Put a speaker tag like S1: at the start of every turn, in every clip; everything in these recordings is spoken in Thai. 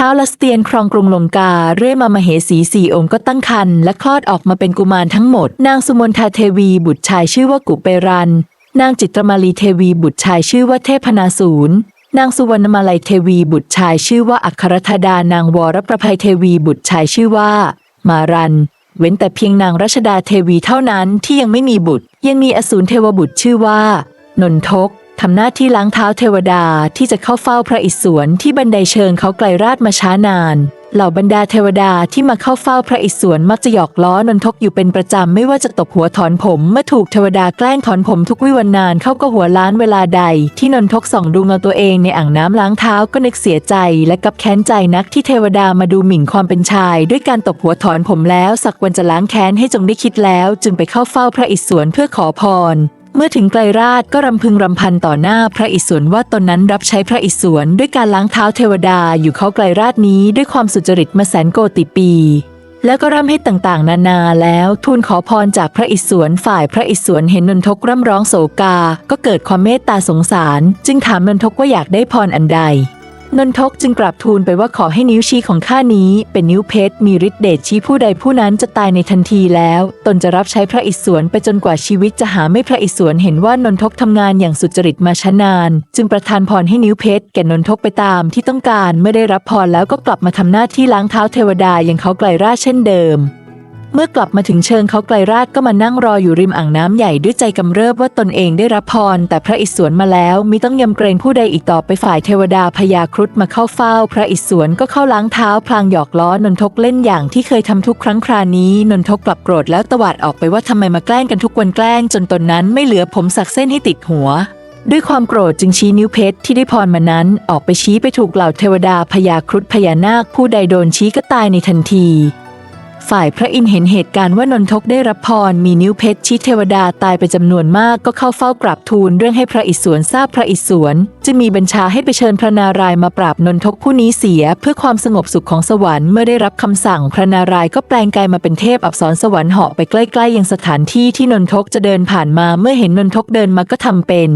S1: ท้าวลัสเตียนครองกรุงลงกาเรื่อยมามเหสีสี่องค์ก็ตั้งครรภ์และคลอดออกมาเป็นกุมารทั้งหมด นางสุมนทาเทวีบุตรชายชื่อว่ากุเปรัน นางจิตรมาลีเทวีบุตรชายชื่อว่าเทพนาศูนย์นางสุวรรณมาลัยเทวีบุตรชายชื่อว่าอัครธดานางวรประภัยเทวีบุตรชายชื่อว่า มารัน เว้นแต่เพียงนางรัชดาเทวีเท่านั้นที่ยังไม่มีบุตร ยังมีอสูรเทวบุตรชื่อว่า นนทก ทำหน้าที่ล้างเท้าเทวดาที่จะเข้าเฝ้าพระอิศวรที่บันไดเชิงเขาไกลราชมาช้านาน เหล่าบรรดาเทวดาที่มาเข้าเฝ้าพระอิศวรมักจะหยอกล้อนนทกอยู่เป็นประจำไม่ว่าจะตบหัวถอนผมเมื่อถูกเทวดาแกล้งถอนผมทุกวิวันนานเข้าก็หัวล้านเวลาใด ที่นนทกส่องดูเงาตัวเองในอ่างน้ำล้างเท้าก็นึกเสียใจ และกับแค้นใจนักที่เทวดามาดูหมิ่นความเป็นชาย ด้วยการตบหัวถอนผมแล้วสักวันจะล้างแค้นให้จงได้คิดแล้ว จึงไปเข้าเฝ้าพระอิศวรเพื่อขอพร เมื่อถึงไกลราชก็รำพึงรำพันต่อหน้าพระอิศวรว่าตนนั้นรับใช้พระอิศวรด้วยการล้างเท้าเทวดาอยู่เขาไกลราชนี้ด้วยความสุจริตมาแสนโกติปี แล้วก็ร่ำให้ต่างๆ นานาแล้วทูลขอพรจากพระอิศวรฝ่ายพระอิศวรเห็นนนทกร่ำร้องโศกา ก็เกิดความเมตตาสงสาร จึงถามนนทกว่าอยากได้พรอันใด นนทกจึงกราบทูลไปว่าขอให้นิ้วชี้ของข้านี้เป็นนิ้วเพชรมีฤทธิ์เดชชี้ผู้ใดผู้นั้นจะตายในทันทีแล้ว ตนจะรับใช้พระอิศวรไปจนกว่าชีวิตจะหาไม่พระอิศวรเห็นว่านนทกทำงานอย่างสุจริตมาช้านาน จึงประทานพรให้นิ้วเพชรแก่นนทกไปตามที่ต้องการเมื่อได้รับพรแล้วก็กลับมาทำหน้าที่ล้างเท้าเทวดาอย่างเขาไกลราเช่นเดิม เมื่อกลับมาถึงเชิงเขาไกลราชก็มานั่งรออยู่ริมอ่างน้ำใหญ่ด้วยใจกำเริบว่าตนเองได้รับพร แต่พระอิศวรมาแล้วมิต้องยำเกรงผู้ใดอีกต่อไปฝ่ายเทวดาพญาครุฑมาเข้าเฝ้า พระอิศวรก็เข้าล้างเท้าพลางหยอกล้อนนทกเล่นอย่างที่เคยทำทุกครั้งครานี้นนทกกลับโกรธแล้วตวาดออกไปว่าทำไมมาแกล้งกันทุกวันแกล้ง จนตนนั้นไม่เหลือผมสักเส้นให้ติดหัวด้วยความโกรธจึงชี้นิ้วเพชรที่ได้พรมานั้น ออกไปชี้ไปถูกเหล่าเทวดาพญาครุฑพญานาคผู้ใดโดนชี้ก็ตายในทันที ฝ่ายพระอินเห็นเหตุการณ์ว่านนทกได้รับพร มีนิ้วเพชรชี้เทวดาตายไปจำนวนมากก็เข้าเฝ้ากราบทูลเรื่องให้พระอิศวรทราบพระอิศวรจึงมีบัญชาให้ไปเชิญพระนารายมาปราบนนทกผู้นี้เสีย เพื่อความสงบสุขของสวรรค์เมื่อได้รับคำสั่งพระนารายก็แปลงกายมาเป็นเทพอับสรสวรรค์เหาะไปใกล้ๆยังสถานที่ที่นนทกจะเดินผ่านมาเมื่อเห็นนนทกเดินมาก็ทำเป็น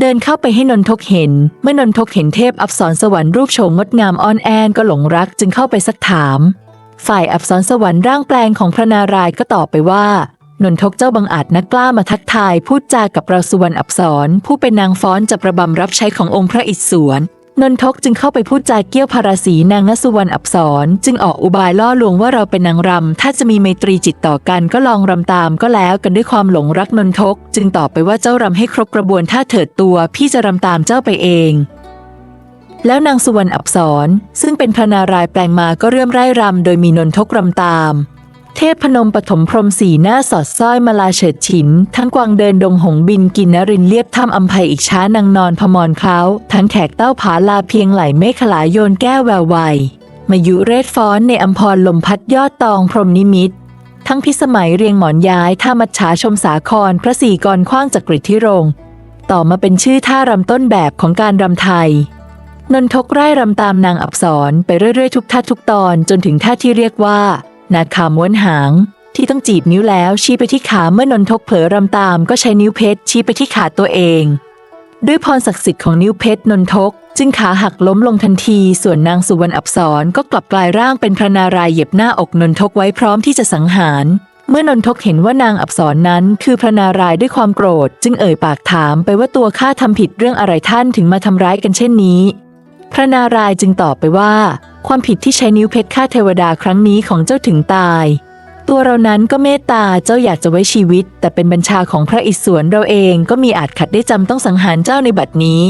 S1: เดินเข้าไปให้นนทกเห็น เมื่อนนทกเห็นเทพอับสรสวรรค์รูปโฉมงดงามอ่อนแอนก็หลงรักจึงเข้าไปสักถาม ฝ่ายอับสรสวรรค์ร่างแปลงของพระนารายณ์ก็ตอบไปว่านนทกเจ้าบังอาจนักกล้ามาทักทายพูดจากับเราสุวรรณอับสรผู้เป็นนางฟ้อนจับประบำรับใช้ขององค์พระอิศวรนนทกจึงเข้าไปพูดจาเกี้ยวพาราสีนางนสุวรรณอับสรจึงออกอุบายล่อลวงว่าเราเป็นนางรำ ถ้าจะมีไมตรีจิตต่อกันก็ลองรำตามก็แล้วกันด้วยความหลงรักนนทก จึงตอบไปว่าเจ้ารำให้ครบกระบวนท่าเถิดตัว พี่จะรำตามเจ้าไปเอง แล้วนางสุวรรณอับสรซึ่งเป็นพระนารายแปลงมาก็เริ่มไร่รำโดยมีนนทกรำตาม เทพพนมปฐมพรมสีหน้าสอดสร้อยมาลาเฉิดฉิน ทั้งกวางเดินดงหงบินกินนรินเลียบถ้ำอัมภัยอีกช้านางนอนพมรเคล้าทั้งแขกเต้าผาลาเพียงไหลเมฆขลายโยนแก้วแวววัยมายุเรศฟ้อนในอัมพรลมพัดยอดตองพรมนิมิตทั้งพิสมัยเรียงหมอนย้ายท่ามัจฉาชมสาคร พระสี่กรขว้างจากกริทิรง ต่อมาเป็นชื่อท่ารำต้นแบบของการรำไทย นนทกไร่รำตามนางอับสรไปเรื่อยๆทุกท่าทุกตอนจนถึงท่าที่เรียกว่า นาคาม้วนหาง ที่ต้องจีบนิ้วแล้วชี้ไปที่ขาเมื่อนนทกเผลอรำตามก็ใช้นิ้วเพชรชี้ไปที่ขาตัวเอง ด้วยพรศักดิ์สิทธิ์ของนิ้วเพชรนนทก จึงขาหักล้มลงทันที ส่วนนางสุวรรณอับสรก็กลับกลายร่างเป็นพระนารายเหยียบหน้าอกนนทกไว้พร้อมที่จะสังหารเมื่อนนทกเห็นว่านางอับสรนั้น คือพระนารายด้วยความโกรธ จึงเอ่ยปากถามไปว่าตัวข้าทำผิดเรื่องอะไรท่านถึงมาทำร้ายกันเช่นนี้ พระนารายจึงตอบไปว่า ความผิดที่ใช้นิ้วเพชรฆ่าเทวดาครั้งนี้ของเจ้าถึงตาย ตัวเรานั้นก็เมตตาเจ้าอยากจะไว้ชีวิต แต่เป็นบัญชาของพระอิศวรเราเองก็มีอาจขัดได้จำต้องสังหารเจ้าในบัดนี้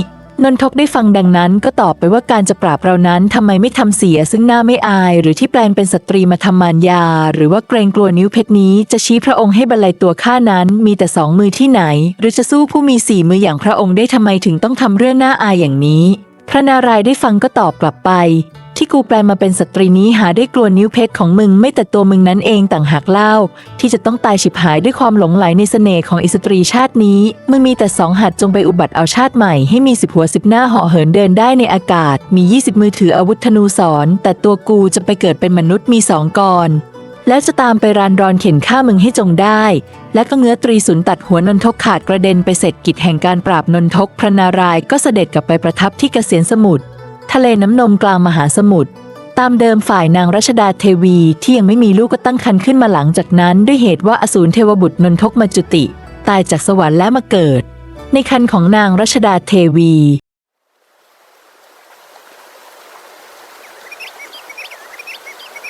S1: นนทกได้ฟังดังนั้นก็ตอบไปว่าการจะปราบเรานั้นทำไมไม่ทำเสียซึ่งหน้าไม่อาย หรือที่แปลงเป็นสตรีมาทำมารยา หรือว่าเกรงกลัวนิ้วเพชรนี้จะชี้พระองค์ให้บรรลัยตัวข้านั้น มีแต่สองมือที่ไหน หรือจะสู้ผู้มีสี่มืออย่างพระองค์ได้ทำไมถึงต้องทำเรื่องหน่าอายอย่างนี้ พระนารายได้ฟังก็ตอบกลับไป ที่กูแปลมาเป็นสตรีนี้หาได้กลัวนิ้วเพชรของมึงไม่แต่ตัวมึงนั้นเองต่างหากเล่า ที่จะต้องตายฉิบหายด้วยความหลงไหลในเสน่ห์ของอิสตรีชาตินี้ มึงมีแต่สองหัดจงไปอุบัติเอาชาติใหม่ให้มีสิบหัวสิบหน้าเหาะเหินเดินได้ในอากาศ มียี่สิบมือถืออาวุธธนูสอนแต่ตัวกูจะไปเกิดเป็นมนุษย์มีสองกร แล้วจะตามไปรานรอนเข็นฆ่ามึงให้จงได้ และก็เงื้อตรีสุนตัดหัวนนทกขาดกระเด็นไปเสร็จกิจแห่งการปราบนนทกพระนารายก็เสด็จกลับไปประทับที่เกษียณสมุทรทะเลน้ำนมกลางมหาสมุทรตามเดิมฝ่ายนางรัชดาเทวีที่ยังไม่มีลูกก็ตั้งครรภ์ขึ้นมาหลังจากนั้น ด้วยเหตุว่าอสูรเทวบุตรนนทกมาจุติ ตายจากสวรรค์และมาเกิด ในครรภ์ของนางรัชดาเทวี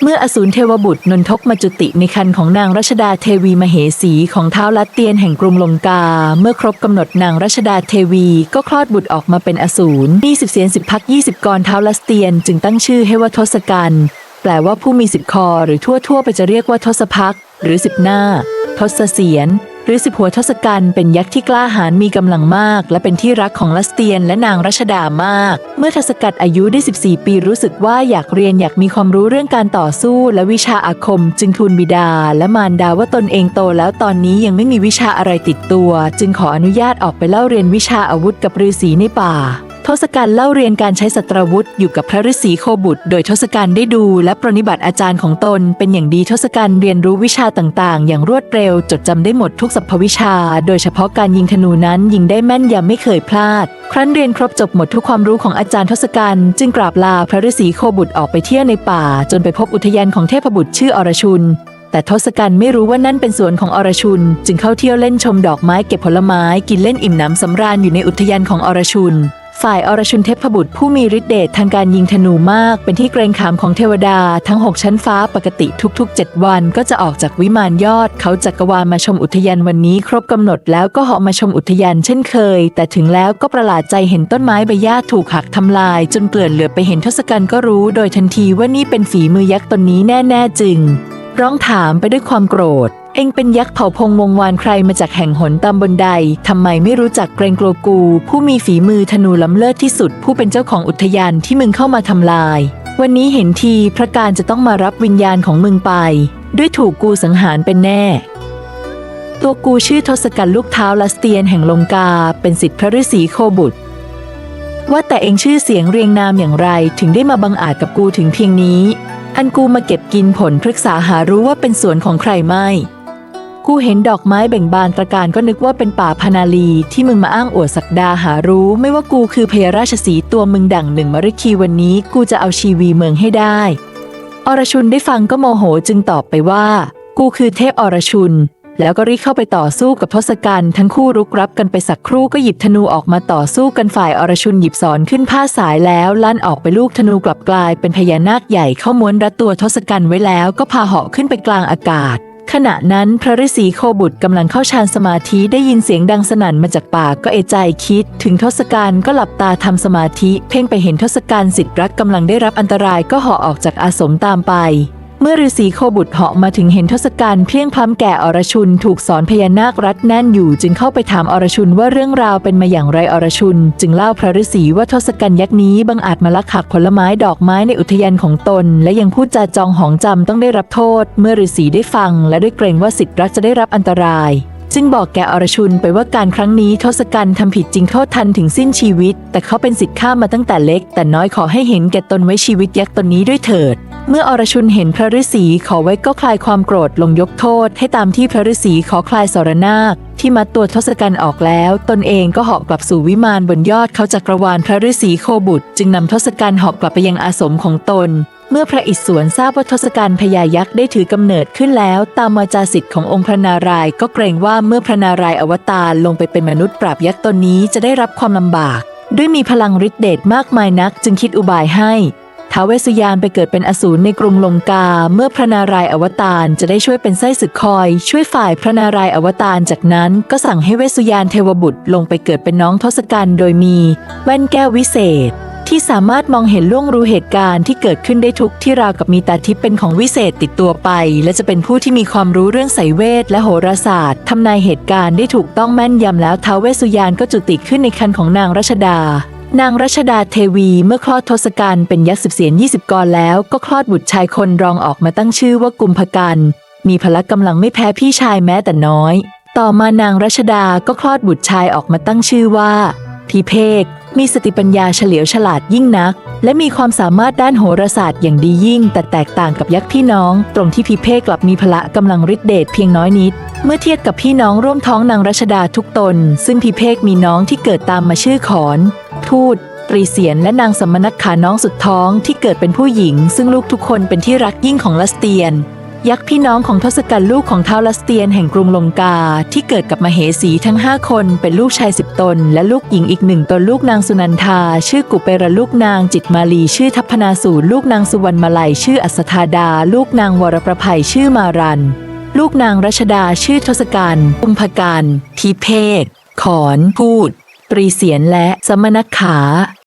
S1: เมื่ออสูรเทวบุตรนนทกมาจุติในคันของนางรัชดาเทวีมเหสีของเท้าวลัดเตียนแห่งกรุงลงกา เมื่อครบกำหนดนางรัชดาเทวีก็คลอดบุตรออกมาเป็นอสูรยี่สิบเสียนสิบพักยี่สิบกรเท้าวลัดเตียนจึงตั้งชื่อให้ว่าทศกัณฐ์แปลว่าผู้มีสิบคอหรือทั่วทั่วๆไปจะเรียกว่าทศพักหรือสิบหน้า ทศเสียน หรือสิบหัวทศกัณฐ์เป็นยักษ์ที่กล้าหาญมีกำลังมาก และเป็นที่รักของลัสเตียนและนางรัชดามาก เมื่อทศกัณฐ์อายุได้ 14 ปีรู้สึกว่าอยากเรียนอยากมีความรู้เรื่องการต่อสู้ และวิชาอาคม จึงทูลบิดา และมารดาว่าตนเองโตแล้วตอนนี้ยังไม่มีวิชาอะไรติดตัว จึงขออนุญาตออกไปเล่าเรียนวิชาอาวุธกับฤาษีในป่า ทศกัณฐ์เล่าเรียนการใช้สตรวุธอยู่กับพระฤาษีโคบุตร โดยทศกัณฐ์ได้ดู และปรนิบัติอาจารย์ของตน เป็นอย่างดีทศกัณฐ์เรียนรู้วิชาต่างๆ อย่างรวดเร็ว จดจำได้หมดทุกสรรพวิชา โดยเฉพาะการยิงธนูนั้นยิงได้แม่นยำไม่เคยพลาด ครั้นเรียนครบจบหมดทุกความรู้ของอาจารย์ทศกัณฐ์จึงกราบลาพระฤาษีโคบุตรออกไปเที่ยวในป่า จนไปพบอุทยานของเทพบุตรชื่ออรชุนแต่ทศกัณฐ์ไม่รู้ว่านั่นเป็นสวนของอรชุน จึงเข้าเที่ยวเล่นชมดอกไม้เก็บผลไม้กินเล่นอิ่มหนำสำราญอยู่ในอุทยานของอรชุน ฝ่ายอรชุนเทพบุตรผู้มีฤทธิ์เดชทางการยิงธนูมาก เป็นที่เกรงขามของเทวดาทั้ง 6 ชั้นฟ้าปกติทุก ๆ 7 วัน ก็จะออกจากวิมานยอด เขาจักรวาลมาชมอุทยานวันนี้ ครบกำหนดแล้วก็เหาะมาชมอุทยานเช่นเคย แต่ถึงแล้วก็ประหลาดใจเห็นต้นไม้ใบหญ้าถูกหักทำลาย จนเกลื่อนเหลือไปเห็นทศกัณฐ์ก็รู้ โดยทันทีว่านี่เป็นฝีมือยักษ์ตนนี้แน่ ๆ จึง ร้องถามไปด้วยความโกรธ เองเป็นยักษ์เผ่าพงวงวานใครมาจากแห่งหนตามบนใด ทำไมไม่รู้จักเกรงกลัวกู ผู้มีฝีมือธนูล้ำเลิศที่สุด ผู้เป็นเจ้าของอุทยานที่มึงเข้ามาทำลาย วันนี้เห็นทีพระการจะต้องมารับวิญญาณของมึงไป ด้วยถูกกูสังหารเป็นแน่ ตัวกูชื่อทศกัณฐ์ลูกเท้าลัสเตียนแห่งลงกา เป็นสิทธิพระฤาษีโคบุตร ว่าแต่เองชื่อเสียงเรียงนามอย่างไรถึงได้มาบังอาจกับกูถึงเพียงนี้ อันกูมาเก็บกินผลพฤกษาหารู้ว่าเป็นสวนของใครไม่ กูเห็นดอกไม้เบ่งบานตระการก็นึกว่าเป็นป่าพนาลีที่มึงมาอ้างอวดศักดาหารู้ ไม่ว่ากูคือพญาราชสีตัวมึงดั่งหนึ่งมฤคีวันนี้กูจะเอาชีวีเมืองให้ได้ อรชุนได้ฟังก็โมโหจึงตอบไปว่า กูคือเทพอรชุน แล้วก็รีบเข้าไปต่อสู้กับทศกัณฐ์ทั้งคู่รุกรับกันไปสักครู่ก็หยิบธนูออกมาต่อสู้กันฝ่ายอรชุนหยิบสอนขึ้นผ้าสายแล้วลั่นออกไปลูกธนูกลับกลายเป็นพญานาคใหญ่เข้าม้วนรัดตัวทศกัณฐ์ไว้แล้วก็พาเหาะขึ้นไปกลางอากาศ ขณะนั้นพระฤาษีโคบุตรกำลังเข้าฌานสมาธิได้ยินเสียงดังสนั่นมาจากปากก็เอใจคิด ถึงทศกัณฐ์ก็หลับตาทำสมาธิ เพ่งไปเห็นทศกัณฐ์สิทธิ์รักกำลังได้รับอันตรายก็เหาะออกจากอาสมตามไป เมื่อฤาษีโคบุตรเหาะมาถึงเห็นทศกัณฐ์เพียงพล้ำแก่อรชุนถูกสอนพญานาครัดแน่นอยู่ จึงเข้าไปถามอรชุนว่าเรื่องราวเป็นมาอย่างไรอรชุน จึงเล่าพระฤาษีว่าทศกัณฐ์ยักษ์นี้บังอาจมาลักหักผลไม้ดอกไม้ในอุทยานของตน และยังพูดจาจองหองจำต้องได้รับโทษ เมื่อฤาษีได้ฟัง และด้วยเกรงว่าสิทธิ์รักจะได้รับอันตรายจึงบอกแกอรชุนไปว่าการครั้งนี้ทศกัณฐ์ทำผิดจริงโทษทันถึงสิ้นชีวิต แต่เขาเป็นสิทธิ์ข้ามาตั้งแต่เล็ก แต่น้อยขอให้เห็นแก่ตนไว้ชีวิตยักษ์ตนนี้ด้วยเถิด เมื่ออรชุนเห็นพระฤาษีขอไว้ก็คลายความโกรธลงยกโทษ ให้ตามที่พระฤาษีขอคลายสรนาคที่มัดตัวทศกัณฐ์ออกแล้ว ตนเองก็เหาะกลับสู่วิมานบนยอดเขาจักรวาลพระฤาษีโคบุตร จึงนำทศกัณฐ์เหาะกลับไปยังอาสมของตน เมื่อพระอิศวรทราบว่าทศกัณฐ์พญายักษ์ได้ถือกำเนิดขึ้นแล้ว ตามวาจาสิทธิ์ขององค์พระนารายณ์ก็เกรงว่าเมื่อพระนารายณ์อวตารลงไปเป็นมนุษย์ปราบยักษ์ตนนี้จะได้รับความลำบาก ด้วยมีพลังฤทธิ์เดชมากมายนักจึงคิดอุบายให้ ท้าวเวสุยานไปเกิดเป็นอสูรในกรุงลงกา เมื่อพระนารายณ์อวตารจะได้ช่วยเป็นไส้ศึกคอย ช่วยฝ่ายพระนารายณ์อวตารจากนั้น ก็สั่งให้เวสุยานเทวบุตรลงไปเกิดเป็นน้องทศกัณฐ์โดยมี แว่นแก้ววิเศษ ที่สามารถมองเห็นล่วงรู้เหตุการณ์ที่เกิดขึ้นได้ทุกที่ราวกับมีตาทิพย์เป็นของวิเศษติดตัวไป และจะเป็นผู้ที่มีความรู้เรื่องไสยเวทและโหราศาสตร์ทำนายเหตุการณ์ได้ถูกต้องแม่นยำแล้วท้าวเวสสุยานก็จุติขึ้นในคันของนางรัชดา นางรัชดาเทวีเมื่อคลอดทศกัณฐ์เป็นยักษ์สิบเสียนยี่สิบกรแล้วก็คลอดบุตรชายคนรองออกมาตั้งชื่อว่ากุมภกันมีพละกำลังไม่แพ้พี่ชายแม้แต่น้อย ต่อมานางรัชดาก็คลอดบุตรชายออกมาตั้งชื่อว่าพีเพก มีสติปัญญาเฉลียวฉลาดยิ่งนัก และมีความสามารถด้านโหราศาสตร์อย่างดียิ่ง แต่แตกต่างกับยักษ์พี่น้อง ตรงที่พีเพกกลับมีพละกำลังฤทธิเดชเพียงน้อยนิด เมื่อเทียบกับพี่น้องร่วมท้องนางรัชดาทุกตน ซึ่งพีเพกมีน้องที่เกิดตามมาชื่อขอน ทูตตรีเสียนและนางสมณขาน้องสุดท้องที่เกิดเป็นผู้หญิง ซึ่งลูกทุกคนเป็นที่รักยิ่งของลัสเตียน ยักษ์พี่น้องของทศกัณฐ์ลูกของท้าวลัสเตียนแห่งกรุงลงกา ที่เกิดกับมเหสีทั้งห้าคนเป็นลูกชายสิบตน และลูกหญิงอีกหนึ่งตนลูกนางสุนันทา ชื่อกุเปรลูกนางจิตมาลี ชื่อทัพนาสูรลูกนางสุวรรณมาลัย ชื่ออัสธาดา ลูกนางวรประภัยชื่อมารัน ลูกนางรัชดาชื่อทศกัณฐ์อุมพการทีเพศขอนพูด ตรีเสียนและสมณขา